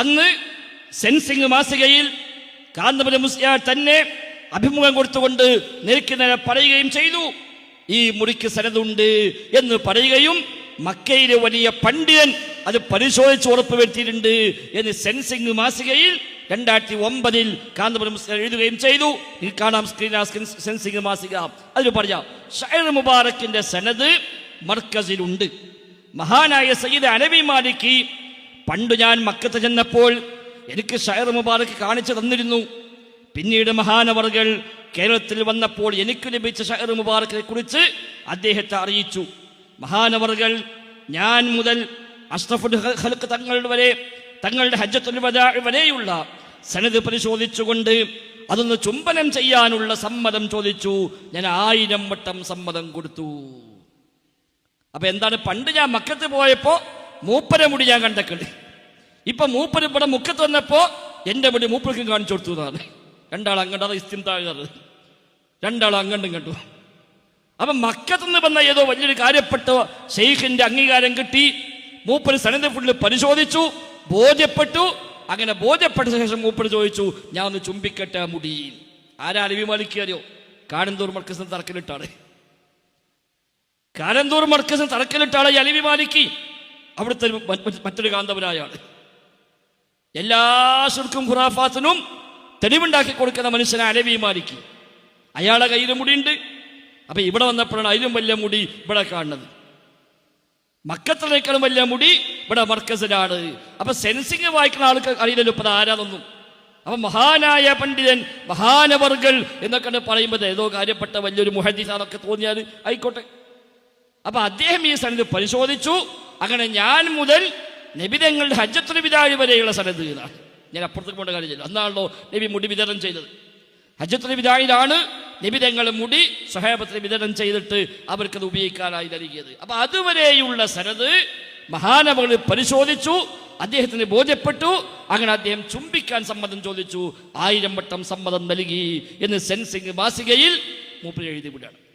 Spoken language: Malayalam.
അന്ന് സെൻസിംഗ് മാസികയിൽ കാന്തപുരം മുസ്ലിയാർ തന്നെ അഭിമുഖം കൊടുത്തുകൊണ്ട് നേർക്ക് നേരെ പറയുകയും ചെയ്തു ഈ മുറിക്ക് സനതുണ്ട് എന്ന് പറയുകയും മക്കയിലെ വലിയ പണ്ഡിതൻ അത് പരിശോധിച്ച് ഉറപ്പുവരുത്തിയിട്ടുണ്ട് എന്ന് സെൻസിംഗ് മാസികയിൽ രണ്ടായിരത്തി ഒമ്പതിൽ കാന്തപുരം എഴുതുകയും ചെയ്തു. ഈ കാണാം സ്ക്രീൻ സെൻസിംഗ് മാസിക. അതിൽ പറയാം ഷൈർ മുബാറക്കിന്റെ സനത് മർക്കസിലുണ്ട്. മഹാനായ സയ്യിദ് അനബി മാലിക്ക് പണ്ട് ഞാൻ മക്കത്ത് ചെന്നപ്പോൾ എനിക്ക് ഷയർ മുബാറക്ക് കാണിച്ചു തന്നിരുന്നു. പിന്നീട് മഹാനവറുകൾ കേരളത്തിൽ വന്നപ്പോൾ എനിക്ക് ലഭിച്ച ഷയർ മുബാറക്കിനെ കുറിച്ച് അദ്ദേഹത്തെ അറിയിച്ചു. മഹാനവറുകൾ ഞാൻ മുതൽ അഷ്റഫുൽ തങ്ങളുടെ വരെ തങ്ങളുടെ ഹജ്ജത്തുൽ വരെയുള്ള സനത് പരിശോധിച്ചുകൊണ്ട് അതൊന്ന് ചുംബനം ചെയ്യാനുള്ള സമ്മതം ചോദിച്ചു. ഞാൻ ആയിരം വട്ടം സമ്മതം കൊടുത്തു. അപ്പൊ എന്താണ് പണ്ട് ഞാൻ മക്കത്ത് പോയപ്പോ മൂപ്പര മുടി ഞാൻ കണ്ടക്കുണ്ട്. ഇപ്പൊ മൂപ്പര് ഇവിടെ മുഖത്ത് വന്നപ്പോ എന്റെ മുടി മൂപ്പർക്കും കാണിച്ചു കൊടുത്തു എന്നാണ്. രണ്ടാൾ അങ്ങോട്ട് അത് താഴ്ന്നത് രണ്ടാൾ അങ്ങോട്ടും കണ്ടു. അപ്പൊ മക്കത്തുനിന്ന് വന്ന ഏതോ വലിയൊരു കാര്യപ്പെട്ട ഷെയ്ഖിന്റെ അംഗീകാരം കിട്ടി. മൂപ്പര് സനന്ദ ഫുള്ളിൽ പരിശോധിച്ചു ബോധ്യപ്പെട്ടു. അങ്ങനെ ബോധ്യപ്പെട്ട ശേഷം മൂപ്പര് ചോദിച്ചു ഞാൻ ഒന്ന് ചുംബിക്കട്ടെ മുടി. ആരാ അലവി മാലിക്കറിയോ കാനന്തൂർ മർക്കസിന് തറക്കലിട്ടാണ് കാരന്തൂർ മർക്കസിന് തറക്കലിട്ടാളെ ഈ മാലിക്ക് അവിടുത്തെ മറ്റൊരു കാന്തപുരായാണ്. എല്ലാ ശുർക്കും ഖുറാഫാത്തിനും തെളിവുണ്ടാക്കി കൊടുക്കുന്ന മനുഷ്യനെ അലവി മാലിക്ക് അയാളെ കയ്യിൽ മുടിയുണ്ട്. അപ്പൊ ഇവിടെ വന്നപ്പോഴാണ് അതിലും വലിയ മുടി ഇവിടെ കാണുന്നത്. മക്കത്തിലേക്കാളും വലിയ മുടി ഇവിടെ മർക്കസിലാണ്. അപ്പൊ സെൻസിങ് വായിക്കുന്ന ആൾക്ക് അറിയില്ലല്ലോ ഇപ്പൊ ആരാതൊന്നും അപ്പൊ മഹാനായ പണ്ഡിതൻ മഹാനവർകൾ എന്നൊക്കെ പറയുമ്പോൾ ഏതോ കാര്യപ്പെട്ട വലിയൊരു മുഹദ്ദീസാന്നൊക്കെ തോന്നിയാൽ ആയിക്കോട്ടെ. അപ്പൊ അദ്ദേഹം ഈ സനത് പരിശോധിച്ചു. അങ്ങനെ ഞാൻ മുതൽ നബിതങ്ങളുടെ ഹജ്ജത്തുൽ വിദാഴി വരെയുള്ള സനത് ഇതാണ് ഞാൻ അപ്പുറത്തേക്ക് പോകേണ്ട ചെയ്തു. അന്നാണല്ലോ നബി മുടി വിതരണം ചെയ്തത്. ഹജ്ജത്തുൽ വിദായിലാണ് നിബിതങ്ങൾ മുടി സഹാബത്തിന് വിതരണം ചെയ്തിട്ട് അവർക്കത് ഉപയോഗിക്കാനായി നൽകിയത്. അപ്പൊ അതുവരെയുള്ള സനത് മഹാനവകൾ പരിശോധിച്ചു അദ്ദേഹത്തിന് ബോധ്യപ്പെട്ടു. അങ്ങനെ അദ്ദേഹം ചുംബിക്കാൻ സമ്മതം ചോദിച്ചു. ആയിരം വട്ടം സമ്മതം നൽകി എന്ന് സെൻസിംഗ് മാസികയിൽ മൂപ്പര് എഴുതി വിടുകയാണ്.